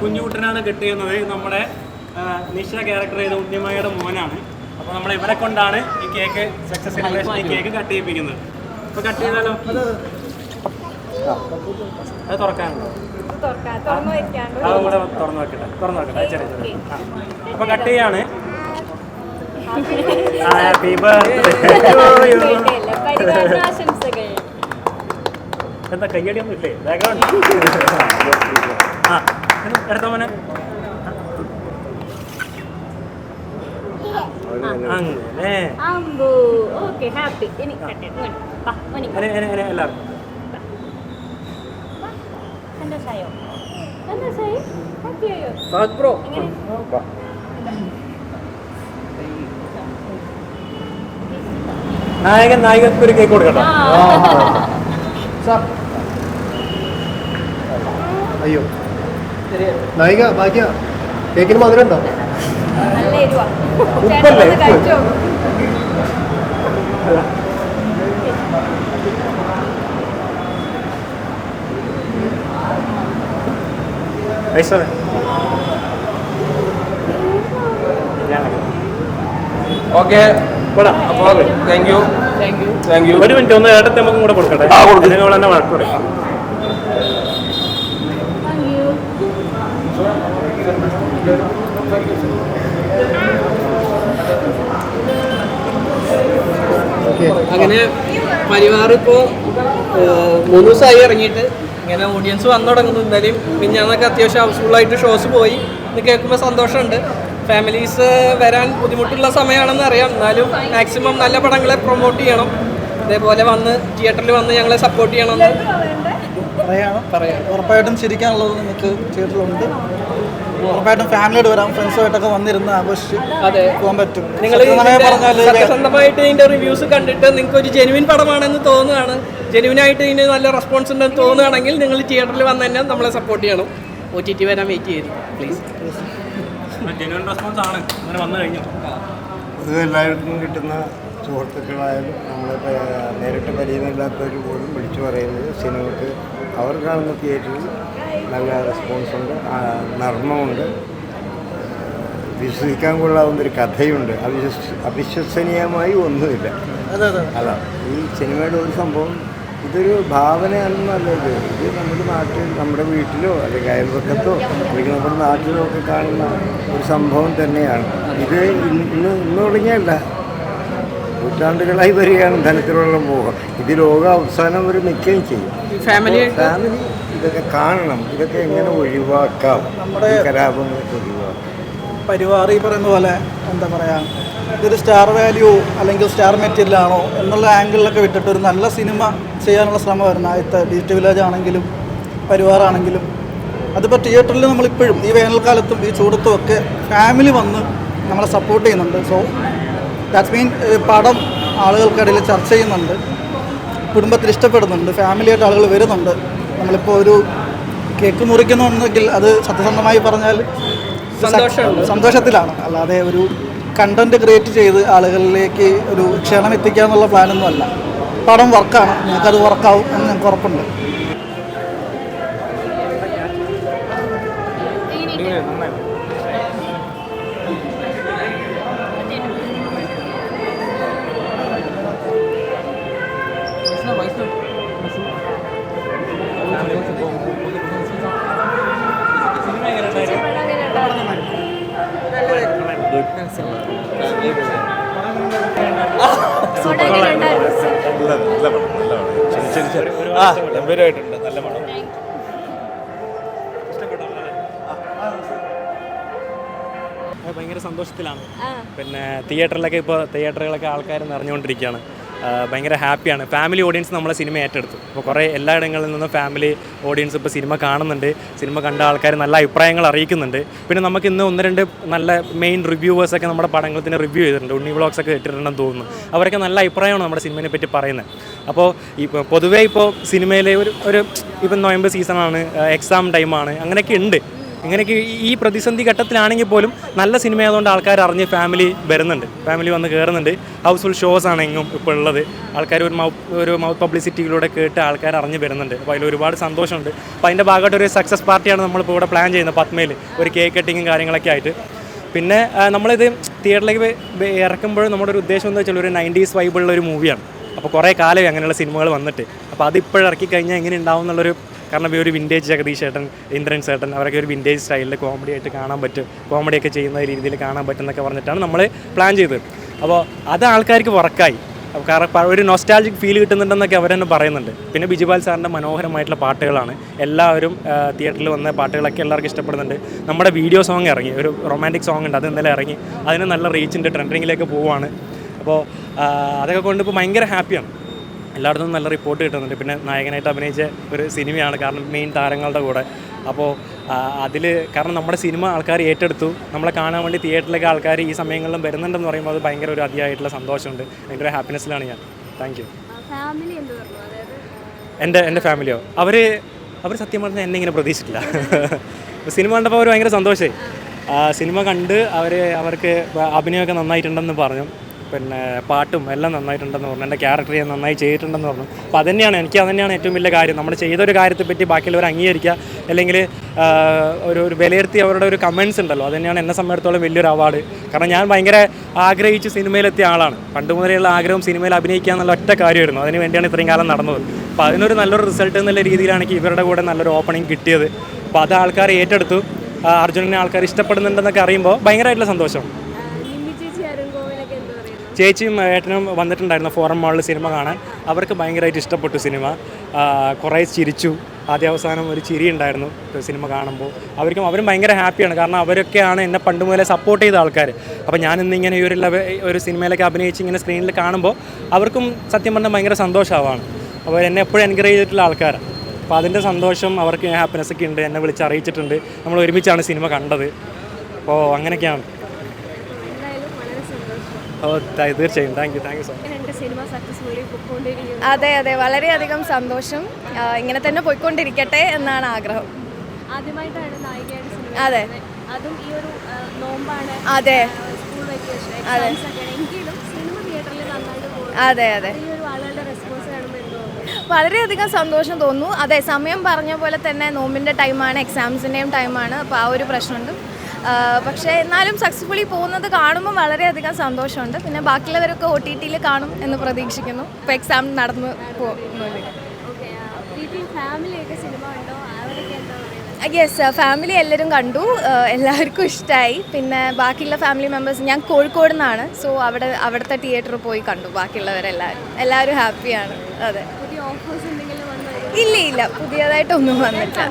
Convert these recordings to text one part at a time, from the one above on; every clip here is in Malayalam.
കുഞ്ഞുകുട്ടനാണ് കിട്ടിയിരുന്നത്. നമ്മുടെ നിഷ ക്യാരക്ടർ ചെയ്ത ഉണ്ണിമയുടെ മോനാണ്. അപ്പോൾ നമ്മൾ ഇവരെ കൊണ്ടാണ് ഈ കേക്ക് സക്സസ് സെലിബ്രേഷൻ ഈ കേക്ക് കട്ട് ചെയ്യിപ്പിക്കുന്നത്. അപ്പോൾ കട്ട് ചെയ്താലോ? അത് തുറക്കാനുണ്ടോ? അതും കൂടെ തുറന്നു വെക്കട്ടെ. തുറന്നു വെക്കട്ടെ. ചെറിയ ചെറിയ. അപ്പോൾ കട്ട് ചെയ്യാണ്. ഹാപ്പി ബർത്ത്ഡേ എന്താ കയ്യടിയൊന്നും ഇല്ലേ? ബാക്ക്ഗ്രൗണ്ട് ആ. എടുത്തോ മോനെ. അങ്ങനെ. അമ്പു. Okay happy. ഇനി കട്ടെ എന്നെ എന്നെ എന്നെ എല്ലാവർക്കും. സന്തോഷായോ സന്തോഷായി ഹാപ്പി ആയോ? ബ്രോ. എങ്ങനെ? നായകൻ നായികക്ക് ഒരു കേക്ക് കൊടുക്കട്ടോ. അയ്യോ. നായിക ഭാഗ്യ കേക്കിന് മധുരം ഉണ്ടോ? ഉപ്പല്ലേ? Okay. Thank you thank you ഒരു മിനിറ്റ് ഒന്ന് ഏട്ടത്തെ നമുക്കും കൂടെ കൊടുക്കട്ടെ. നിങ്ങൾ തന്നെ വഴക്ക് കൊടുക്കും അങ്ങനെ പരിവാർ ഇപ്പോൾ മൂന്ന് ദിവസമായി ഇറങ്ങിയിട്ട് ഇങ്ങനെ ഓഡിയൻസ് വന്നു തുടങ്ങുന്നു. എന്തായാലും മിഞ്ഞാന്നൊക്കെ അത്യാവശ്യം ഹൗസ്ഫുള്ളായിട്ട് ഷോസ് പോയി. ഇത് കേൾക്കുമ്പോൾ സന്തോഷമുണ്ട്. ഫാമിലീസ് വരാൻ ബുദ്ധിമുട്ടുള്ള സമയമാണെന്ന് അറിയാം. എന്നാലും മാക്സിമം നല്ല പടങ്ങളെ പ്രൊമോട്ട് ചെയ്യണം. അതേപോലെ വന്ന് തിയേറ്ററിൽ വന്ന് ഞങ്ങളെ സപ്പോർട്ട് ചെയ്യണമെന്ന് പറയാം. പറയാം. ഉറപ്പായിട്ടും ചിരിക്കാനുള്ളത് നിങ്ങൾക്ക് തിയേറ്ററിലുണ്ട് ഉറപ്പായിട്ടും ഫാമിലിയോട് വരാം. ഫ്രണ്ട്സുമായിട്ടൊക്കെ വന്നിരുന്ന് ആഘോഷിച്ച് അതെ. പോകാൻ പറ്റും. നിങ്ങൾ സ്വന്തമായിട്ട് സത്യസന്ധമായിട്ട് ഇതിന്റെ റിവ്യൂസ് കണ്ടിട്ട് നിങ്ങൾക്ക് ഒരു ജെനുവിൻ പടമാണെന്ന് തോന്നുകയാണ്. ജെനുവിൻ ആയിട്ട് ഇതിന് നല്ല റെസ്പോൺസ് ഉണ്ടെന്ന് തോന്നുകയാണെങ്കിൽ നിങ്ങൾ തിയേറ്ററിൽ വന്ന് തന്നെ നമ്മളെ സപ്പോർട്ട് ചെയ്യണം. ഒ ടി ടി വരാൻ വെയിറ്റ് ചെയ്തു പ്ലീസ് റെസ്പോൺസ് ആണ്. അങ്ങനെ വന്നു കഴിഞ്ഞു. ഇത് എല്ലാവർക്കും കിട്ടുന്ന സുഹൃത്തുക്കളായാലും നമ്മളെ നേരിട്ട് പരിചയമില്ലാത്തവർ പോലും വിളിച്ചു പറയുന്നത് സിനിമക്ക് അവർ കാണുന്ന തിയേറ്ററിൽ നല്ല റെസ്പോൺസുണ്ട് ഉണ്ട്. നർമ്മമുണ്ട്. വിശ്വസിക്കാൻ കൊള്ളാവുന്ന ഒരു കഥയുണ്ട്. അവിശ്വസ് അവിശ്വസനീയമായി ഒന്നുമില്ല. അല്ല ഈ സിനിമയുടെ ഒരു സംഭവം ഇതൊരു ഭാവനയൊന്നുമല്ല ഇത്. ഇത് നമ്മുടെ നാട്ടിൽ നമ്മുടെ വീട്ടിലോ അല്ലെങ്കിൽ അയൽപക്കത്തോ അല്ലെങ്കിൽ നമ്മുടെ നാട്ടിലോ ഒക്കെ കാണുന്ന ഒരു സംഭവം തന്നെയാണ്. ഇത് ഇന്ന് ഇന്ന് തുടങ്ങിയല്ല. നൂറ്റാണ്ടുകളായി വരികയാണ് ധനത്തിലുള്ള മോഹം. ഇത് ലോക അവസാനം അവർ നിൽക്കുകയും ചെയ്യും. ഫാമിലി ഫാമിലി ഇതൊക്കെ കാണണം. ഇതൊക്കെ എങ്ങനെ ഒഴിവാക്കാം? നമ്മുടെ കലാപങ്ങളൊക്കെ ഒഴിവാക്കാം. പരിവാർ ഈ പറയുന്ന പോലെ എന്താ പറയാ ഇതൊരു സ്റ്റാർ വാല്യൂ അല്ലെങ്കിൽ സ്റ്റാർ മെറ്റീരിയൽ ആണോ എന്നുള്ള ആംഗിളിലൊക്കെ വിട്ടിട്ട് ഒരു നല്ല സിനിമ ചെയ്യാനുള്ള ശ്രമം വരുന്ന ആദ്യത്തെ ഡിജിറ്റൽ വില്ലേജ് ആണെങ്കിലും പരിവാറാണെങ്കിലും അതിപ്പോൾ തിയേറ്ററിൽ നമ്മളിപ്പോഴും ഈ വേനൽക്കാലത്തും ഈ ചൂടത്തും ഒക്കെ ഫാമിലി വന്ന് നമ്മളെ സപ്പോർട്ട് ചെയ്യുന്നുണ്ട്. സോ ദാറ്റ്സ് മീൻ പടം ആളുകൾക്കിടയിൽ ചർച്ച ചെയ്യുന്നുണ്ട്. കുടുംബത്തിൽ ഇഷ്ടപ്പെടുന്നുണ്ട്. ഫാമിലിയായിട്ട് ആളുകൾ വരുന്നുണ്ട്. നമ്മളിപ്പോൾ ഒരു കേക്ക് മുറിക്കുന്നുണ്ടെങ്കിൽ അത് സത്യസന്ധമായി പറഞ്ഞാൽ. സന്തോഷത്തിലാണ്. അല്ലാതെ ഒരു കണ്ടന്റ് ക്രിയേറ്റ് ചെയ്ത് ആളുകളിലേക്ക് ഒരു ക്ഷണം എത്തിക്കുക എന്നുള്ള പ്ലാനൊന്നും അല്ല പടം വർക്കാണ് ഞങ്ങൾക്കത് വർക്കാവും എന്ന് ഞങ്ങൾക്ക് ഉറപ്പുണ്ട്. നല്ല ഭയങ്കര സന്തോഷത്തിലാണ്. പിന്നെ തിയേറ്ററിലൊക്കെ ഇപ്പോൾ തിയേറ്ററുകളൊക്കെ ആൾക്കാർ നിറഞ്ഞുകൊണ്ടിരിക്കുകയാണ്. ഭയങ്കര ഹാപ്പിയാണ്. ഫാമിലി ഓഡിയൻസ് നമ്മളെ സിനിമ ഏറ്റെടുത്തു. അപ്പോൾ കുറേ എല്ലായിടങ്ങളിൽ നിന്നും ഫാമിലി ഓഡിയൻസ് ഇപ്പോൾ സിനിമ കാണുന്നുണ്ട്. സിനിമ കണ്ട ആൾക്കാർ നല്ല അഭിപ്രായങ്ങൾ അറിയിക്കുന്നുണ്ട്. പിന്നെ നമുക്ക് ഇന്ന് ഒന്ന് രണ്ട് നല്ല മെയിൻ റിവ്യൂവേഴ്സൊക്കെ നമ്മുടെ പടങ്ങളത്തിന് റിവ്യൂ ചെയ്തിട്ടുണ്ട്. ഉണ്ണി വ്ളോഗ്സ് ഒക്കെ ഇട്ടിട്ടുണ്ടെന്ന് തോന്നുന്നു. അവരൊക്കെ നല്ല അഭിപ്രായമാണ് നമ്മുടെ സിനിമയെ പറ്റി പറയുന്നത്. അപ്പോൾ ഇപ്പോൾ പൊതുവേ ഇപ്പോൾ സിനിമയിലെ ഒരു ഒരു ഇപ്പം നവംബർ സീസണാണ് എക്സാം ടൈമാണ് അങ്ങനെയൊക്കെ ഉണ്ട്. ഇങ്ങനെയൊക്കെ ഈ- പ്രതിസന്ധി ഘട്ടത്തിലാണെങ്കിൽ പോലും നല്ല സിനിമയായതുകൊണ്ട് ആൾക്കാർ അറിഞ്ഞ് ഫാമിലി വരുന്നുണ്ട്. ഫാമിലി വന്ന് കയറുന്നുണ്ട് ഹൗസ്ഫുൾ ഷോസ് ആണെങ്കിലും ഇപ്പോൾ ഉള്ളത്. ആൾക്കാർ ഒരു മൗത്ത് ഒരു മൗത്ത് പബ്ലിസിറ്റിയിലൂടെ കേട്ട് ആൾക്കാർ അറിഞ്ഞ് വരുന്നുണ്ട്. അപ്പോൾ അതിൽ ഒരുപാട് സന്തോഷമുണ്ട്. അപ്പോൾ അതിന്റെ ഭാഗമായിട്ട് ഒരു സക്സസ് പാർട്ടിയാണ് നമ്മളിപ്പോൾ ഇവിടെ പ്ലാൻ ചെയ്യുന്നത് പത്മയിൽ ഒരു കേക്ക് കട്ടിങ്ങും കാര്യങ്ങളൊക്കെ ആയിട്ട്. പിന്നെ നമ്മളിത് തിയേറ്ററിലേക്ക് ഇറക്കുമ്പോൾ നമ്മുടെ ഒരു ഉദ്ദേശം എന്താ വെച്ചാൽ ഒരു നയന്റീസ് വൈബുള്ള ഒരു മൂവിയാണ് അപ്പോൾ കുറേ കാലമായി അങ്ങനെയുള്ള സിനിമകൾ വന്നിട്ട്. അപ്പോൾ അത് ഇപ്പോഴും ഇറക്കി കഴിഞ്ഞാൽ എങ്ങനെ ഉണ്ടാവും എന്നുള്ളൊരു കാരണം ഇവർ ഒരു വിന്റേജ് ജഗദീഷ് ചേട്ടൻ ഇന്ദ്രൻ ചേട്ടൻ അവരൊക്കെ ഒരു വിന്റേജ് സ്റ്റൈലിൽ കോമഡി ആയിട്ട് കാണാൻ പറ്റും. കോമഡിയൊക്കെ ചെയ്യുന്ന രീതിയിൽ കാണാൻ പറ്റും എന്നൊക്കെ പറഞ്ഞിട്ടാണ് നമ്മൾ പ്ലാൻ ചെയ്തത്. അപ്പോൾ അത് ആൾക്കാർക്ക് വർക്കായി കാരണം ഒരു നൊസ്റ്റാൾജിക് ഫീൽ കിട്ടുന്നുണ്ടെന്നൊക്കെ അവർ തന്നെ പറയുന്നുണ്ട്. പിന്നെ ബിജുപാൽ സാറിന്റെ മനോഹരമായിട്ടുള്ള പാട്ടുകളാണ്. എല്ലാവരും തിയേറ്ററിൽ വന്ന പാട്ടുകളൊക്കെ എല്ലാവർക്കും ഇഷ്ടപ്പെടുന്നുണ്ട്. നമ്മുടെ വീഡിയോ സോങ് ഇറങ്ങി. ഒരു റൊമാന്റിക് സോങ് ഉണ്ട്. അത് ഇന്നലെ ഇറങ്ങി. അതിന് നല്ല റീച്ചിന്റെ ട്രെൻഡിങ്ങിലേക്ക് പോവുകയാണ് അപ്പോൾ അതൊക്കെ കൊണ്ട് ഇപ്പോൾ ഭയങ്കര ഹാപ്പിയാണ് എല്ലായിടത്തും നല്ല റിപ്പോർട്ട് കിട്ടുന്നുണ്ട്. പിന്നെ നായകനായിട്ട് അഭിനയിച്ച ഒരു സിനിമയാണ് കാരണം മെയിൻ താരങ്ങളുടെ കൂടെ. അപ്പോൾ അതിൽ കാരണം നമ്മുടെ സിനിമ ആൾക്കാർ ഏറ്റെടുത്തു. നമ്മളെ കാണാൻ വേണ്ടി തിയേറ്ററിലേക്ക് ആൾക്കാർ ഈ സമയങ്ങളിലും വരുന്നുണ്ടെന്ന് പറയുമ്പോൾ അത് ഭയങ്കര ഒരു അതിയായിട്ടുള്ള സന്തോഷമുണ്ട്. ഭയങ്കര ഹാപ്പിനെസ്സിലാണ് ഞാൻ. താങ്ക് യു എന്റെ എന്റെ ഫാമിലിയോ അവർ അവർ സത്യം പറഞ്ഞാൽ എന്നെ ഇങ്ങനെ പ്രതീക്ഷിച്ചില്ല സിനിമ കണ്ടപ്പോൾ അവർ ഭയങ്കര സന്തോഷമായി സിനിമ കണ്ട് അവർ അവർക്ക് അഭിനയമൊക്കെ നന്നായിട്ടുണ്ടെന്ന് പറഞ്ഞു. പിന്നെ പാട്ടും എല്ലാം നന്നായിട്ടുണ്ടെന്ന് പറഞ്ഞു. എന്റെ ക്യാരക്ടർ ഞാൻ നന്നായി ചെയ്തിട്ടുണ്ടെന്ന് പറഞ്ഞു. അപ്പോൾ അതുതന്നെയാണ് എനിക്ക് അതുതന്നെയാണ് ഏറ്റവും വലിയ കാര്യം. നമ്മൾ ചെയ്തൊരു കാര്യത്തെപ്പറ്റി ബാക്കിയുള്ളവർ അംഗീകരിക്കുക. അല്ലെങ്കിൽ ഒരു ഒരു വിലയിരുത്തി അവരുടെ ഒരു കമൻസ് ഉണ്ടല്ലോ. അതുതന്നെയാണ് എന്നെ സംബന്ധിച്ചിടത്തോളം വലിയൊരു അവാർഡ് കാരണം ഞാൻ ഭയങ്കര ആഗ്രഹിച്ച് സിനിമയിലെത്തിയ ആളാണ്. പണ്ട് മുതലുള്ള ആഗ്രഹം സിനിമയിൽ അഭിനയിക്കുക എന്നുള്ള ഒറ്റ കാര്യമായിരുന്നു. അതിന് വേണ്ടിയാണ് ഇത്രയും കാലം നടന്നത്. അപ്പോൾ അതിനൊരു നല്ലൊരു റിസൾട്ട് എന്നുള്ള രീതിയിലാണ് എനിക്ക് ഇവരുടെ കൂടെ നല്ലൊരു ഓപ്പണിംഗ് കിട്ടിയത്. അപ്പോൾ അത് ആൾക്കാർ ഏറ്റെടുത്തു. അർജുനനെ ആൾക്കാർ ഇഷ്ടപ്പെടുന്നുണ്ടെന്നൊക്കെ അറിയുമ്പോൾ ഭയങ്കരമായിട്ടുള്ള സന്തോഷം. ചേച്ചിയും ഏട്ടനും വന്നിട്ടുണ്ടായിരുന്നു ഫോറം മാളിൽ സിനിമ കാണാൻ. അവർക്ക് ഭയങ്കരമായിട്ട് ഇഷ്ടപ്പെട്ടു സിനിമ. കുറേ ചിരിച്ചു. ആദ്യ അവസാനം ഒരു ചിരി ഉണ്ടായിരുന്നു സിനിമ കാണുമ്പോൾ. അവർക്കും അവരും ഭയങ്കര ഹാപ്പിയാണ്. കാരണം അവരൊക്കെയാണ് എന്നെ പണ്ട് മുതലേ സപ്പോർട്ട് ചെയ്ത ആൾക്കാർ അപ്പോൾ ഞാൻ ഇന്നിങ്ങനെ ഈ ഒരു ലെവൽ ഒരു സിനിമയിലൊക്കെ അഭിനയിച്ച് ഇങ്ങനെ സ്ക്രീനിൽ കാണുമ്പോൾ അവർക്കും സത്യം പറഞ്ഞാൽ ഭയങ്കര സന്തോഷമാവാണ്. അപ്പോൾ എന്നെ എപ്പോഴും എൻകറേജ് ചെയ്തിട്ടുള്ള ആൾക്കാരാണ്. അപ്പോൾ അതിന്റെ സന്തോഷം അവർക്ക് ഹാപ്പിനെസ് ഒക്കെ ഉണ്ട്. എന്നെ വിളിച്ച് അറിയിച്ചിട്ടുണ്ട് നമ്മൾ ഒരുമിച്ചാണ് സിനിമ കണ്ടത്. അപ്പോൾ അങ്ങനെയൊക്കെയാണ് എന്തായാലും വളരെ സന്തോഷം അപ്പോൾ ത- തീർച്ചയായും. Thank you thank you so much അതെ അതെ. വളരെയധികം സന്തോഷം. ഇങ്ങനെ തന്നെ പോയിക്കൊണ്ടിരിക്കട്ടെ എന്നാണ് ആഗ്രഹം. അതെ. അതെ. അതും. അതെ സ്കൂൾ വെക്കേഷൻ എക്സാംസ് സിനിമ തിയേറ്ററിൽ നന്നായിട്ട് പോകും അതെ അതെ. ഈ ഒരു ആളുകളുടെ റെസ്പോൺസ് കാണുമ്പോൾ എന്തോ വളരെയധികം സന്തോഷം തോന്നുന്നു. അതെ സമയം പറഞ്ഞ പോലെ തന്നെ നോമ്പിന്റെ ടൈമാണ് എക്സാംസിന്റെയും ടൈമാണ് അപ്പോൾ ആ ഒരു പ്രശ്നമുണ്ട്. പക്ഷേ എന്നാലും സക്സസ്ഫുള്ളി പോകുന്നത് കാണുമ്പോൾ വളരെയധികം സന്തോഷമുണ്ട്. പിന്നെ ബാക്കിയുള്ളവരൊക്കെ ഒ ടി ടിയിൽ കാണും എന്ന് പ്രതീക്ഷിക്കുന്നു. ഇപ്പോൾ എക്സാം നടന്നു പോകുന്നത് യെസ് ഫാമിലി എല്ലാവരും കണ്ടു? എല്ലാവർക്കും ഇഷ്ടമായി പിന്നെ ബാക്കിയുള്ള ഫാമിലി മെമ്പേഴ്സ് ഞാൻ കോഴിക്കോട് നിന്നാണ്. സോ അവിടെ അവിടുത്തെ തിയേറ്ററിൽ പോയി കണ്ടു. ബാക്കിയുള്ളവരെല്ലാവരും എല്ലാവരും ഹാപ്പിയാണ് അതെ? ഇല്ല ഇല്ല. പുതിയതായിട്ടൊന്നും വന്നിട്ടില്ല.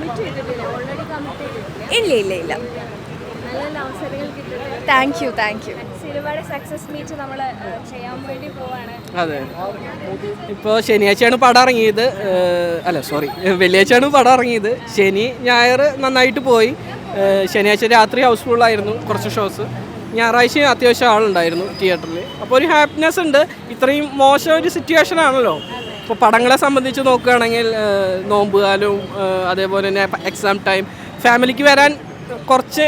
ഇല്ല ഇല്ല ഇല്ല. അവസരങ്ങൾ കിട്ടട്ടെ താങ്ക് യു താങ്ക് യു സിനിമയുടെ സക്സസ് മീറ്റ് നമ്മൾ ചെയ്യാൻ വേണ്ടി പോവാണ്. അതെ. ഇപ്പോൾ ശനിയാഴ്ചയാണ് പടം ഇറങ്ങിയത്. അല്ല സോറി വെള്ളിയാഴ്ചയാണ് പടം ഇറങ്ങിയത്. ശനി ഞായർ നന്നായിട്ട് പോയി. ശനിയാഴ്ച രാത്രി ഹൗസ്ഫുള്ളായിരുന്നു കുറച്ച് ഷോസ് ഞായറാഴ്ചയും അത്യാവശ്യം ആളുണ്ടായിരുന്നു തിയേറ്ററിൽ അപ്പോൾ ഒരു ഹാപ്പിനെസ് ഉണ്ട്. ഇത്രയും മോശം ഒരു സിറ്റുവേഷൻ ആണല്ലോ. ഇപ്പോൾ പടങ്ങളെ സംബന്ധിച്ച് നോക്കുകയാണെങ്കിൽ നോമ്പുകാലും നോമ്പുകാലവും അതേപോലെ തന്നെ എക്സാം ടൈം ഫാമിലിക്ക് വരാൻ കുറച്ച്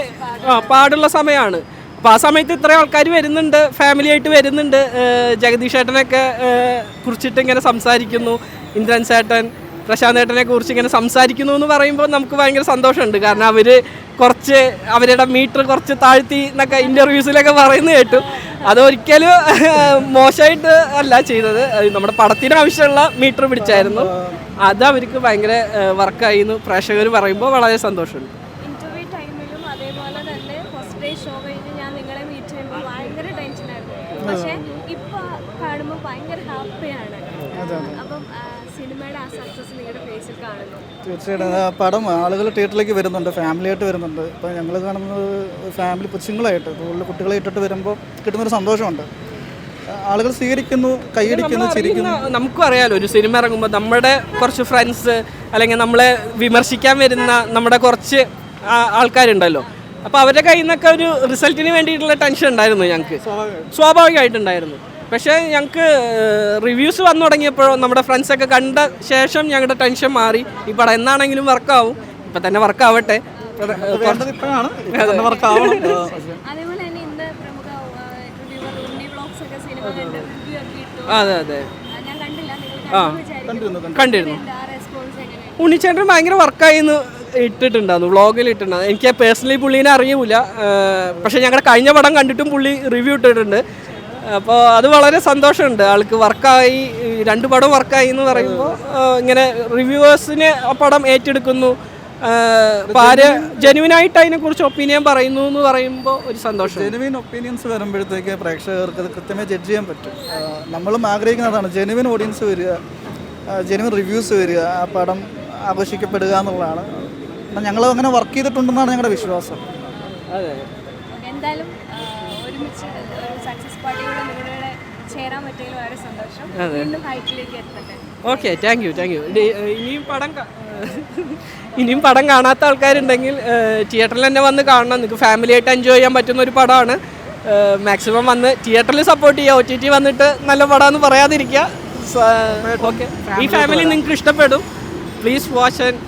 പാടുള്ള സമയമാണ്. അപ്പോൾ ആ സമയത്ത് ഇത്രയും ആൾക്കാർ വരുന്നുണ്ട് ഫാമിലി ആയിട്ട് വരുന്നുണ്ട്. ജഗദീഷ് ഏട്ടനൊക്കെ കുറിച്ചിട്ട് ഇങ്ങനെ സംസാരിക്കുന്നു. ഇന്ദ്രൻ ചേട്ടൻ പ്രശാന്ത് ഏട്ടനെ കുറിച്ച് ഇങ്ങനെ സംസാരിക്കുന്നു എന്ന് പറയുമ്പോൾ നമുക്ക് ഭയങ്കര സന്തോഷമുണ്ട്. കാരണം അവർ കുറച്ച് അവരുടെ മീറ്റർ കുറച്ച് താഴ്ത്തി എന്നൊക്കെ ഇന്റർവ്യൂസിലൊക്കെ പറയുന്നത് കേട്ടു. അതൊരിക്കലും മോശമായിട്ട് അല്ല ചെയ്തത്. നമ്മുടെ പടത്തിന് ആവശ്യമുള്ള മീറ്റർ പിടിച്ചായിരുന്നു. അത് അവർക്ക് ഭയങ്കര വർക്കായി എന്ന് പ്രേക്ഷകർ പറയുമ്പോൾ വളരെ സന്തോഷമുണ്ട് ഇന്റർവ്യൂ ടൈമിലും അതേപോലെ തന്നെ ഫസ്റ്റ് ഡേ ഷോ കഴിഞ്ഞ് ഞാൻ നിങ്ങളെ മീറ്റ് ചെയ്യുമ്പോൾ ഭയങ്കര ടെൻഷനായിരുന്നു പക്ഷേ ഇപ്പൊ കാണുമ്പോൾ ഭയങ്കര ഹാപ്പിയാണ്. അപ്പം സിനിമയുടെ ആ സക്സസ് നിങ്ങളുടെ ഫേസിൽ കാണുന്നു. തീർച്ചയായിട്ടും. ആ പടം ആളുകൾ തിയേറ്ററിലേക്ക് വരുന്നുണ്ട് ഫാമിലിയായിട്ട് വരുന്നുണ്ട്. ഇപ്പം ഞങ്ങൾ കാണുന്നത് ഫാമിലി പുച്ഛങ്ങളായിട്ട് കൂടുതൽ കുട്ടികളെ ഇട്ടിട്ട് വരുമ്പോൾ കിട്ടുന്നൊരു സന്തോഷമുണ്ട്. ആളുകൾ സ്വീകരിക്കുന്നു കൈയടിക്കുന്നു ചിരിക്കുന്നു. നമുക്കും അറിയാലോ ഒരു സിനിമ ഇറങ്ങുമ്പോൾ നമ്മുടെ കുറച്ച് ഫ്രണ്ട്സ് അല്ലെങ്കിൽ നമ്മളെ വിമർശിക്കാൻ വരുന്ന നമ്മുടെ കുറച്ച് ആൾക്കാരുണ്ടല്ലോ. അപ്പോൾ അവരുടെ കയ്യിൽ നിന്നൊക്കെ ഒരു റിസൾട്ടിന് വേണ്ടിയിട്ടുള്ള ടെൻഷൻ ഉണ്ടായിരുന്നു ഞങ്ങൾക്ക് സ്വാഭാവികമായിട്ടുണ്ടായിരുന്നു. പക്ഷേ ഞങ്ങൾക്ക് റിവ്യൂസ് വന്നു തുടങ്ങിയപ്പോൾ നമ്മുടെ ഫ്രണ്ട്സൊക്കെ കണ്ട ശേഷം ഞങ്ങളുടെ ടെൻഷൻ മാറി. ഈ പടം എന്നാണെങ്കിലും വർക്കാവും ഇപ്പം തന്നെ വർക്കാവട്ടെ അതെ അതെ ആ, ഞാൻ കണ്ടില്ല. നിങ്ങൾ ആ. കണ്ടു കണ്ടിരുന്നു എങ്ങനെ? ഉണ്ണിച്ചേട്ടൻ ഭയങ്കര വർക്കായി എന്ന് ഇട്ടിട്ടുണ്ടായിരുന്നു വ്ളോഗിൽ ഇട്ടിട്ടുണ്ടായിരുന്നു. എനിക്ക് പേഴ്സണലി പുള്ളീനെ അറിയൂല. പക്ഷെ ഞങ്ങളുടെ കഴിഞ്ഞ പടം കണ്ടിട്ടും പുള്ളി റിവ്യൂ ഇട്ടിട്ടുണ്ട്. അപ്പോൾ അത് വളരെ സന്തോഷമുണ്ട്. ആൾക്ക് വർക്കായി രണ്ട് പടം വർക്കായി എന്ന് പറയുമ്പോൾ ഇങ്ങനെ റിവ്യൂവേഴ്സിനെ ആ പടം ഏറ്റെടുക്കുന്നു. ആര് ജെനുവിനായിട്ട് അതിനെക്കുറിച്ച് ഒപ്പീനിയൻ പറയുന്നു എന്ന് പറയുമ്പോൾ ഒരു സന്തോഷം. ജെനുവിൻ ഒപ്പീനിയൻസ് വരുമ്പോഴത്തേക്ക് പ്രേക്ഷകർക്ക് അത് കൃത്യമായി ജഡ്ജ് ചെയ്യാൻ പറ്റും. നമ്മളും ആഗ്രഹിക്കുന്നതാണ് ജെനുവിൻ ഓഡിയൻസ് വരിക ജെനുവിൻ റിവ്യൂസ് വരിക ആ പടം ആഘോഷിക്കപ്പെടുക എന്നുള്ളതാണ്. അപ്പം ഞങ്ങൾ അങ്ങനെ വർക്ക് ചെയ്തിട്ടുണ്ടെന്നാണ് ഞങ്ങളുടെ വിശ്വാസം. അതെ. ഓക്കെ, എന്തായാലും ഒരുമിച്ച് ഒരു സക്സസ് പാർട്ടിയോടെ നിങ്ങളുടെ ചേരാൻ പറ്റിയതിൽ വളരെ സന്തോഷം. വീണ്ടും ഹൈറ്റിലേക്ക് എത്തട്ടെ. Okay thank you thank you ഇനിയും പടം ഇനിയും പടം കാണാത്ത ആൾക്കാരുണ്ടെങ്കിൽ തിയേറ്ററിൽ തന്നെ വന്ന് കാണണം. നിങ്ങൾക്ക് ഫാമിലി ആയിട്ട് എൻജോയ് ചെയ്യാൻ പറ്റുന്ന ഒരു പടമാണ്. മാക്സിമം വന്ന് തിയേറ്ററിൽ സപ്പോർട്ട് ചെയ്യുക ഒ ടി ടി വന്നിട്ട് നല്ല പടമാണെന്ന് പറയാതിരിക്കുക. ഓക്കെ. ഈ ഫാമിലി നിങ്ങൾക്ക് ഇഷ്ടപ്പെടും. പ്ലീസ് വാച്ച് ആൻഡ്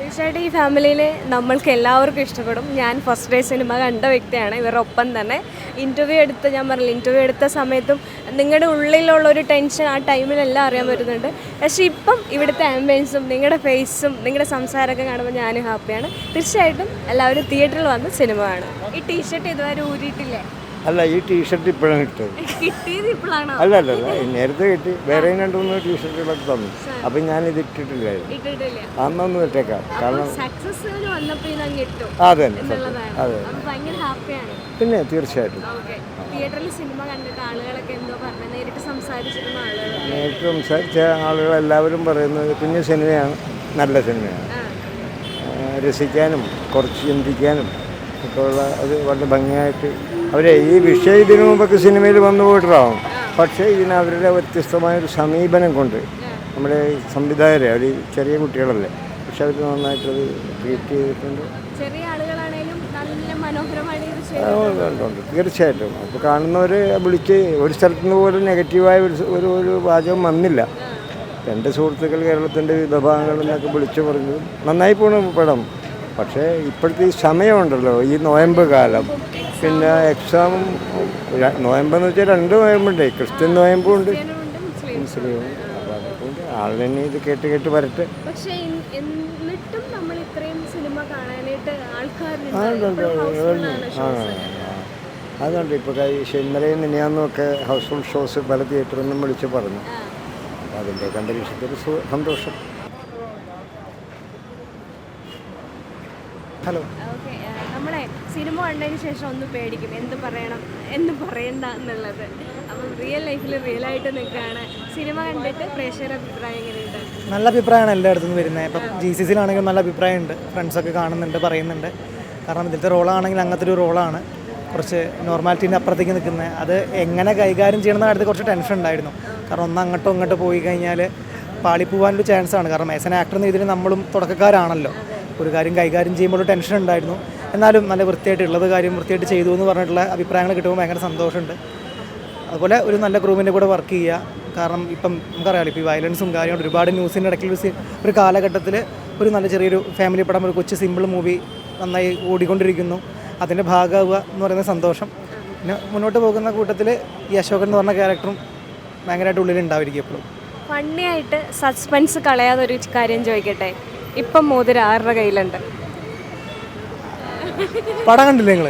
തീർച്ചയായിട്ടും ഈ ഫാമിലിയിൽ നമ്മൾക്ക് എല്ലാവർക്കും ഇഷ്ടപ്പെടും. ഞാൻ ഫസ്റ്റ് ഡേ സിനിമ കണ്ട വ്യക്തിയാണ്. ഇവരുടെ ഒപ്പം തന്നെ ഇന്റർവ്യൂ എടുത്ത് ഞാൻ പറഞ്ഞില്ല ഇന്റർവ്യൂ എടുത്ത സമയത്തും നിങ്ങളുടെ ഉള്ളിലുള്ള ഒരു ടെൻഷൻ ആ ടൈമിലെല്ലാം അറിയാൻ പറ്റുന്നുണ്ട്. പക്ഷേ ഇപ്പം ഇവിടുത്തെ ആംബിയൻസും നിങ്ങളുടെ ഫേസും നിങ്ങളുടെ സംസാരമൊക്കെ കാണുമ്പോൾ ഞാനും ഹാപ്പിയാണ് തീർച്ചയായിട്ടും എല്ലാവരും തിയേറ്ററിൽ വന്ന് സിനിമ കാണും. ഈ ടീഷർട്ട് ഇതുവരെ ഊരിയിട്ടില്ലേ? അല്ല ഈ ടീഷർട്ട് ഇപ്പോഴാണ് കിട്ടിയത്. ഇപ്പോഴാണോ അല്ല അല്ല അല്ല നേരത്തെ കിട്ടി. വേറെ രണ്ട് മൂന്ന് ടീഷർട്ടുകളൊക്കെ തന്നു. അപ്പൊ ഞാൻ ഇത് ഇട്ടിട്ടില്ലായിരുന്നു. ഇട്ടിട്ടില്ല. അന്നൊന്ന് ഇട്ടേക്കാം. കാരണം അതെ അത്. പിന്നെ തീർച്ചയായിട്ടും. നേരിട്ട് സംസാരിച്ച ആളുകൾ എല്ലാവരും പറയുന്നത് കുഞ്ഞു സിനിമയാണ് നല്ല സിനിമയാണ്. രസിക്കാനും കുറച്ച് ചിന്തിക്കാനും ഒക്കെ ഉള്ള അത് വളരെ ഭംഗിയായിട്ട് അവരെ ഈ വിഷയം ഇതിനു മുമ്പൊക്കെ സിനിമയിൽ വന്നു പോയിട്ടുണ്ടാവും. പക്ഷേ ഇതിന് അവരുടെ വ്യത്യസ്തമായൊരു സമീപനം കൊണ്ട് നമ്മുടെ സംവിധായകരെ അവർ ചെറിയ കുട്ടികളല്ലേ പക്ഷെ അവർ നന്നായിട്ടത് ട്രീറ്റ് ചെയ്തിട്ടുണ്ട്. തീർച്ചയായിട്ടും. അപ്പോൾ കാണുന്നവരെ വിളിച്ച് ഒരു സ്ഥലത്തു നിന്ന് പോലും നെഗറ്റീവായ ഒരു ഒരു വാചകം വന്നില്ല. എന്റെ സുഹൃത്തുക്കൾ കേരളത്തിന്റെ വിവിധ ഭാഗങ്ങളിൽ നിന്നൊക്കെ വിളിച്ചു പറഞ്ഞു നന്നായി പോണ പടം. പക്ഷേ ഇപ്പോഴത്തെ ഈ സമയമുണ്ടല്ലോ ഈ നോയമ്പ് കാലം. പിന്നെ എക്സാം നോയമ്പെന്ന് വെച്ചാൽ രണ്ട് നോയമ്പുണ്ട്. ക്രിസ്ത്യൻ നോയമ്പും ഉണ്ട് ഉണ്ട്. മുസ്ലിം അപ്പോൾ അതൊക്കെ ആളിനെ ഇത് കേട്ട് കേട്ട് വരട്ടെ. പക്ഷേ എന്നിട്ടും നമ്മൾ ഇത്രയും സിനിമ കാണാനായിട്ട് ആൾക്കാരുണ്ട് അതുകൊണ്ട് ഉണ്ട്, ഉണ്ട്. ഇപ്പോൾ ഇന്നലെയും നിന്നെയാന്നൊക്കെ ഹൗസ് ഹൗസ്ഫുൾ ഷോസ് പല തിയേറ്ററിൽ നിന്നും വിളിച്ച് പറഞ്ഞു. അപ്പോൾ അതിന്റെയൊക്കെ അന്തരീക്ഷത്തിൽ സന്തോഷം. ഹലോ ഓക്കെ നമ്മളെ സിനിമ കണ്ടതിന് ശേഷം ഒന്ന് പേടിക്കും. എന്ത് പറയണം? എന്ന് പറയണ്ട എന്നുള്ളത്. അപ്പം റിയൽ ലൈഫിൽ റിയൽ ആയിട്ട് നിൽക്കുകയാണ്. സിനിമ കണ്ടിട്ട് പ്രേക്ഷകരുടെ അഭിപ്രായം എങ്ങനെയുണ്ട്? നല്ല അഭിപ്രായമാണ് എല്ലായിടത്തും വരുന്നത്. ഇപ്പം ജി സി സിയിലാണെങ്കിലും നല്ല അഭിപ്രായമുണ്ട്. ഫ്രണ്ട്സൊക്കെ കാണുന്നുണ്ട് പറയുന്നുണ്ട്. കാരണം ഇതിലത്തെ റോളാണെങ്കിൽ അങ്ങനത്തെ ഒരു റോളാണ്. കുറച്ച് നോർമാലിറ്റീന്റെ അപ്പുറത്തേക്ക് നിൽക്കുന്നത്. അത് എങ്ങനെ കൈകാര്യം ചെയ്യണമെന്ന കാര്യത്തിൽ കുറച്ച് ടെൻഷൻ ഉണ്ടായിരുന്നു. കാരണം ഒന്ന് അങ്ങോട്ടോ ഇങ്ങോട്ടോ പോയി കഴിഞ്ഞാൽ പാളിപ്പോവാനൊരു ചാൻസാണ് കാരണം ആസ് ആൻ ആക്ടർ എന്ന രീതിയിൽ നമ്മളും തുടക്കക്കാരാണല്ലോ. ഒരു കാര്യം കൈകാര്യം ചെയ്യുമ്പോൾ ടെൻഷൻ ഉണ്ടായിരുന്നു. എന്നാലും നല്ല വൃത്തിയായിട്ട് ഉള്ളത് കാര്യം വൃത്തിയായിട്ട് ചെയ്തു എന്ന് പറഞ്ഞിട്ടുള്ള അഭിപ്രായങ്ങൾ കിട്ടുമ്പോൾ ഭയങ്കര സന്തോഷമുണ്ട്. അതുപോലെ ഒരു നല്ല ക്രൂമിന്റെ കൂടെ വർക്ക് ചെയ്യുക. കാരണം ഇപ്പം നമുക്കറിയാമല്ലോ ഇപ്പോൾ ഈ വയലൻസും കാര്യങ്ങളും ഒരുപാട് ന്യൂസിന്റെ ഇടയ്ക്ക് ഒരു കാലഘട്ടത്തിൽ ഒരു നല്ല ചെറിയൊരു ഫാമിലി പടം ഒരു കൊച്ചു സിമ്പിൾ മൂവി നന്നായി ഓടിക്കൊണ്ടിരിക്കുന്നു. അതിന്റെ ഭാഗമാവുക എന്ന് പറയുന്ന സന്തോഷം. പിന്നെ മുന്നോട്ട് പോകുന്ന കൂട്ടത്തിൽ ഈ അശോകൻ എന്ന് പറഞ്ഞ ക്യാരക്ടറും ഭയങ്കരമായിട്ട് ഉള്ളിൽ ഉണ്ടാവുമായിരിക്കും എപ്പോഴും ഫണ്ണി ആയിട്ട് സസ്പെൻസ് കളയാതെ ഒരു കാര്യം ചോദിക്കട്ടെ? ഇപ്പം മോതിരം ആരുടെ കയ്യിലുണ്ട്? പടം കണ്ടില്ലേ നിങ്ങൾ?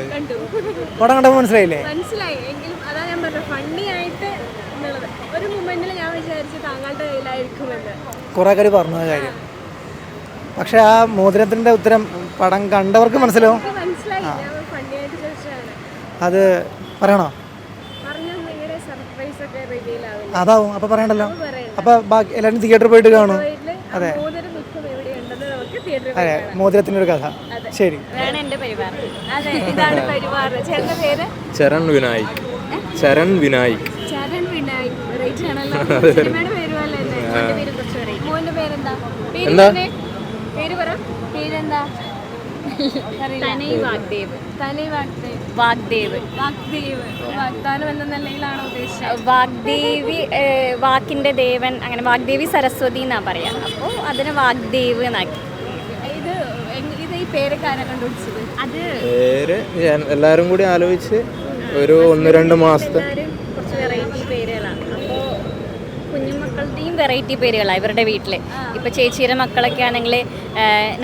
പടം കണ്ടപ്പോ മനസ്സിലായില്ലേ? മനസ്സിലായി. എങ്കിലും അതാ ഞാൻ പറഞ്ഞത് ഫണ്ണി ആയിട്ട് എന്നുള്ളത്. ഒരു മൊമെന്റിൽ ഞാൻ വിചാരിച്ചു താങ്കളുടെ കയ്യിലായിരിക്കുമെന്ന്. കുറേ കാര്യം പറഞ്ഞ കാര്യം. പക്ഷെ ആ മോതിരത്തിന്റെ ഉത്തരം പടം കണ്ടവർക്ക് മനസ്സിലാവും. എനിക്ക് മനസ്സിലായി ഞാൻ ഫണ്ണി ആയിട്ട് ചോദിച്ചതാണ്. അത് പറയണോ? അതാവും. അപ്പൊ പറയണ്ടല്ലോ. അപ്പൊ ബാക്കി എല്ലാവരും തിയേറ്ററിൽ പോയിട്ട് കാണും അതെ. അതെ. മോതിരത്തിന്റെ ഒരു കഥ. ശരി. വേണം എന്റെ പരിവാർ. അതെ ഇതാണ് പരിവാർ. ചേട്ടന്റെ പേര്? ചരൺ വിനായിക്. ചരൺ വിനായിക്. ചരൺ വിനായക്. വെറൈറ്റി ആണല്ലോ. സിനിമയുടെ പേര് പോലെ തന്നെ മോന്റെ പേര് കുറച്ച് വെറൈറ്റി മോന്റെ പേരെന്താ? പേര് എന്താ? പറഞ്ഞേ. പേര് പറ. പേരെന്താ? തനൈ വാഗ്ദേവ്. തനൈ വാഗ്ദേവ്. വാഗ്ദേവ്. വാഗ്ദേവ്. വാഗ്ദാനം എന്ന നിലയിലാണോ ഉദ്ദേശിച്ചത്? വാഗ്ദേവി വാക്കിന്റെ ദേവൻ അങ്ങനെ വാഗ്ദേവി സരസ്വതി എന്നാ പറയാ. അപ്പോൾ അതിന് വാഗ്ദേവ് എന്നാക്കി. പേരൊക്കെ ആരാ കണ്ടുപിടിച്ചത്? അത് പേര് ഞാൻ എല്ലാവരും കൂടി ആലോചിച്ച് ഒരു ഒന്ന് രണ്ട് മാസത്തെ എല്ലാവരും കുറച്ച് വെറൈറ്റി പേരുകളാണ്. അപ്പോൾ കുഞ്ഞുമക്കളുടെയും വെറൈറ്റി പേരുകളാണ് ഇവരുടെ വീട്ടിൽ ഇപ്പോൾ ചേച്ചിയുടെ മക്കളൊക്കെ ആണെങ്കിൽ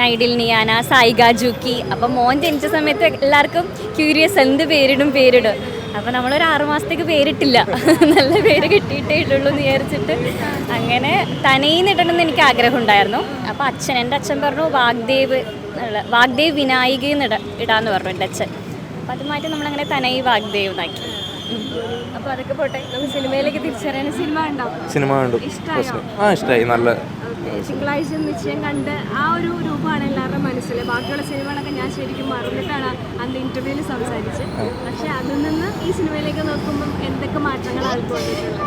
നൈഡിൽ നിയാന സായിക ജൂക്കി. അപ്പോൾ മോൻ ജനിച്ച സമയത്ത് എല്ലാവർക്കും ക്യൂരിയസ് എന്ത് പേരിടും പേരിടും. അപ്പോൾ നമ്മളൊരു ആറു മാസത്തേക്ക് പേരിട്ടില്ല. നല്ല പേര് കിട്ടിയിട്ടേ ഇട്ടുള്ളൂ എന്ന് വിചാരിച്ചിട്ട് അങ്ങനെ തനയിന്നിടണമെന്ന് എനിക്ക് ആഗ്രഹം ഉണ്ടായിരുന്നു അപ്പോൾ അച്ഛൻ എന്റെ അച്ഛൻ പറഞ്ഞു വാഗ്ദേവ് എന്നുള്ള വാഗ്ദേവ് വിനായിക എന്നിട ഇടാന്ന് പറഞ്ഞു എന്റെ അച്ഛൻ. അപ്പം അത് മാറ്റി നമ്മളങ്ങനെ തനയി വാഗ്ദേവ് എന്നാക്കി. അപ്പോൾ അതൊക്കെ പോട്ടെ. നമുക്ക് സിനിമയിലേക്ക് തിരിച്ചറിയാൻ സിനിമ ഉണ്ടാവും സിനിമ കണ്ടു? ആ ഇഷ്ടമായി നല്ല തിങ്കളാഴ്ച നിശ്ചയം കണ്ട് ആ ഒരു രൂപമാണ് എല്ലാവരുടെ മനസ്സിൽ ബാക്കിയുള്ള സിനിമകളൊക്കെ ഞാൻ ശരിക്കും മറന്നിട്ടാണ് അന്ന് ഇന്റർവ്യൂവിൽ സംസാരിച്ചത്. പക്ഷെ അതിൽ നിന്ന് ഈ സിനിമയിലേക്ക് നോക്കുമ്പോൾ എന്തൊക്കെ മാറ്റങ്ങൾ തോന്നിയിട്ടുള്ളത്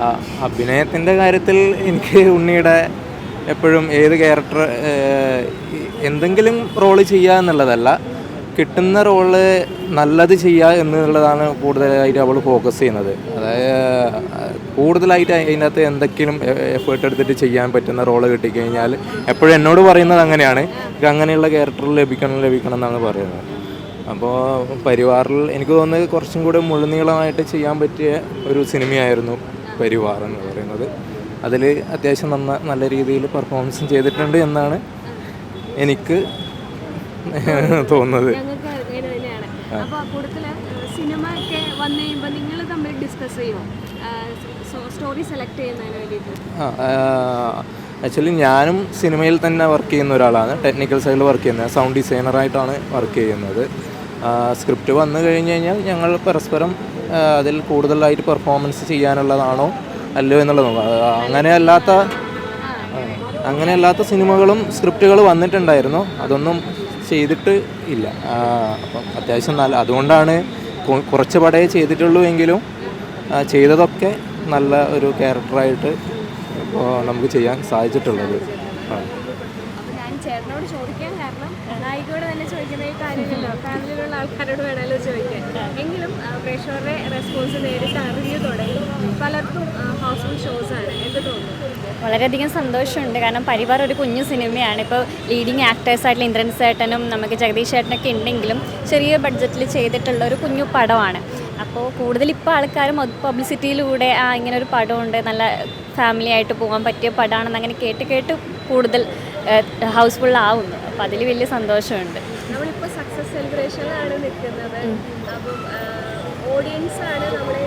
ആ, അഭിനയത്തിന്റെ കാര്യത്തിൽ എനിക്ക് ഉണ്ണിയുടെ എപ്പോഴും ഏത് ക്യാരക്ടർ എന്തെങ്കിലും റോൾ ചെയ്യുക എന്നുള്ളതല്ല. കിട്ടുന്ന റോൾ നല്ലത് ചെയ്യുക എന്നുള്ളതാണ് കൂടുതലായിട്ട് അവൾ ഫോക്കസ് ചെയ്യുന്നത്. അതായത് കൂടുതലായിട്ട് അതിനകത്ത് എന്തെങ്കിലും എഫേർട്ട് എടുത്തിട്ട് ചെയ്യാൻ പറ്റുന്ന റോൾ കിട്ടിക്കഴിഞ്ഞാൽ എപ്പോഴും എന്നോട് പറയുന്നത് അങ്ങനെയാണ്. അങ്ങനെയുള്ള ക്യാരക്ടർ ലഭിക്കണം ലഭിക്കണം എന്നാണ് പറയുന്നത്. അപ്പോൾ പരിവാറിൽ എനിക്ക് തോന്നുന്നത് കുറച്ചും കൂടെ മുഴുനീളമായിട്ട് ചെയ്യാൻ പറ്റിയ ഒരു സിനിമയായിരുന്നു പരിവാർ എന്ന് പറയുന്നത്. അതിൽ അത്യാവശ്യം നന്ന നല്ല രീതിയിൽ പെർഫോമൻസും ചെയ്തിട്ടുണ്ട് എന്നാണ് എനിക്ക് തോന്നുന്നത്. സിനിമ ഒക്കെ വന്നു കഴിയുമ്പോൾ നിങ്ങൾ തമ്മിൽ ഡിസ്കസ് ചെയ്യുമോ സ്റ്റോറി സെലക്ട് ചെയ്യുന്നതിന് വേണ്ടിയിട്ട്. ആക്ച്വലി ഞാനും സിനിമയിൽ തന്നെ വർക്ക് ചെയ്യുന്ന ഒരാളാണ്. ടെക്നിക്കൽ സൈഡിൽ വർക്ക് ചെയ്യുന്നത് സൗണ്ട് ഡിസൈനറായിട്ടാണ് വർക്ക് ചെയ്യുന്നത്. സ്ക്രിപ്റ്റ് വന്നു കഴിഞ്ഞ് കഴിഞ്ഞാൽ ഞങ്ങൾ പരസ്പരം അതിൽ കൂടുതലായിട്ട് പെർഫോമൻസ് ചെയ്യാനുള്ളതാണോ അല്ലയോ എന്നുള്ളത്. അങ്ങനെയല്ലാത്ത അങ്ങനെ അല്ലാത്ത അങ്ങനെ അല്ലാത്ത സിനിമകളും സ്ക്രിപ്റ്റുകൾ വന്നിട്ടുണ്ടായിരുന്നു. അതൊന്നും ചെയ്തിട്ട് ഇല്ല. അപ്പം അത്യാവശ്യം നല്ല അതുകൊണ്ടാണ് കുറച്ച് പടയെ ചെയ്തിട്ടുള്ളൂ എങ്കിലും ചെയ്തതൊക്കെ നല്ല ഒരു ക്യാരക്ടറായിട്ട് നമുക്ക് ചെയ്യാൻ സാധിച്ചിട്ടുള്ളത്. ചേട്ടനോട് ചോദിക്കാൻ കാരണം നായികയോട് തന്നെ ചോദിക്കുന്ന ഈ കാര്യമല്ലോ. ഫാമിലിയിലുള്ള ആൾക്കാരോട് വേണമല്ലോ ചോദിക്കാൻ. എങ്കിലും പ്രേക്ഷകരുടെ റെസ്പോൺസ് നേരിട്ട് അറിഞ്ഞു തുടങ്ങി. പലർക്കും ഹൗസ്ഫുൾ ഷോസ് ആണ് എന്ത് തോന്നുന്നു. വളരെയധികം സന്തോഷമുണ്ട്. കാരണം പരിവാർ ഒരു കുഞ്ഞു സിനിമയാണ്. ഇപ്പോൾ ലീഡിങ് ആക്ടേഴ്സായിട്ടുള്ള ഇന്ദ്രൻ ചേട്ടനും നമുക്ക് ജഗദീഷ് ചേട്ടനൊക്കെ ഉണ്ടെങ്കിലും ചെറിയ ബഡ്ജറ്റിൽ ചെയ്തിട്ടുള്ള ഒരു കുഞ്ഞു പടമാണ്. അപ്പോൾ കൂടുതൽ ഇപ്പോൾ ആൾക്കാരും പബ്ലിസിറ്റിയിലൂടെ ആ ഇങ്ങനെ ഒരു പടമുണ്ട്. നല്ല ഫാമിലി ആയിട്ട് പോകാൻ പറ്റിയ പടമാണെന്ന് അങ്ങനെ കേട്ട് കേട്ട് കൂടുതൽ ഹൗസ്ഫുൾ ആവുന്നു. അപ്പോൾ അതിൽ വലിയ സന്തോഷമുണ്ട്. നമ്മളിപ്പോൾ സക്സസ് സെലിബ്രേഷനിലാണ് നിൽക്കുന്നത്. അപ്പം ഓഡിയൻസ് ആണ് നമ്മളെ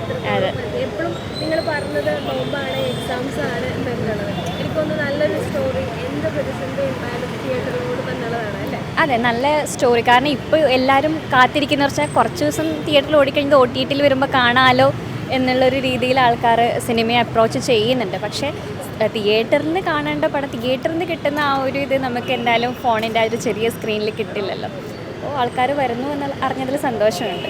എപ്പോഴും നിങ്ങൾ പറഞ്ഞത് ബോംബാണ് എക്സാംസ് ആണ് എന്നുള്ളത് എനിക്കൊന്ന് നല്ലൊരു സ്റ്റോറി എന്ത് പ്രതിസന്ധി ഉണ്ടായാലും തിയേറ്ററിനോട് എന്നുള്ളതാണ് അല്ലേ? അതെ നല്ല സ്റ്റോറി കാരണം ഇപ്പോൾ എല്ലാവരും കാത്തിരിക്കുന്ന വെച്ചാൽ കുറച്ച് ദിവസം തിയേറ്ററിൽ ഓടിക്കഴിഞ്ഞത് ഒ ടി ടിയിൽ വരുമ്പോൾ കാണാമല്ലോ എന്നുള്ളൊരു രീതിയിൽ ആൾക്കാർ സിനിമയെ അപ്രോച്ച് ചെയ്യുന്നുണ്ട്. പക്ഷേ തിയേറ്ററിൽ നിന്ന് കാണേണ്ട പടം തിയേറ്ററിൽ നിന്ന് കിട്ടുന്ന ആ ഒരു ഇത് നമുക്ക് എന്തായാലും ഫോണിന്റെ ആ ഒരു ചെറിയ സ്ക്രീനിൽ കിട്ടില്ലല്ലോ. അപ്പോൾ ആൾക്കാർ വരുന്നു എന്ന് അറിഞ്ഞതിൽ സന്തോഷമുണ്ട്.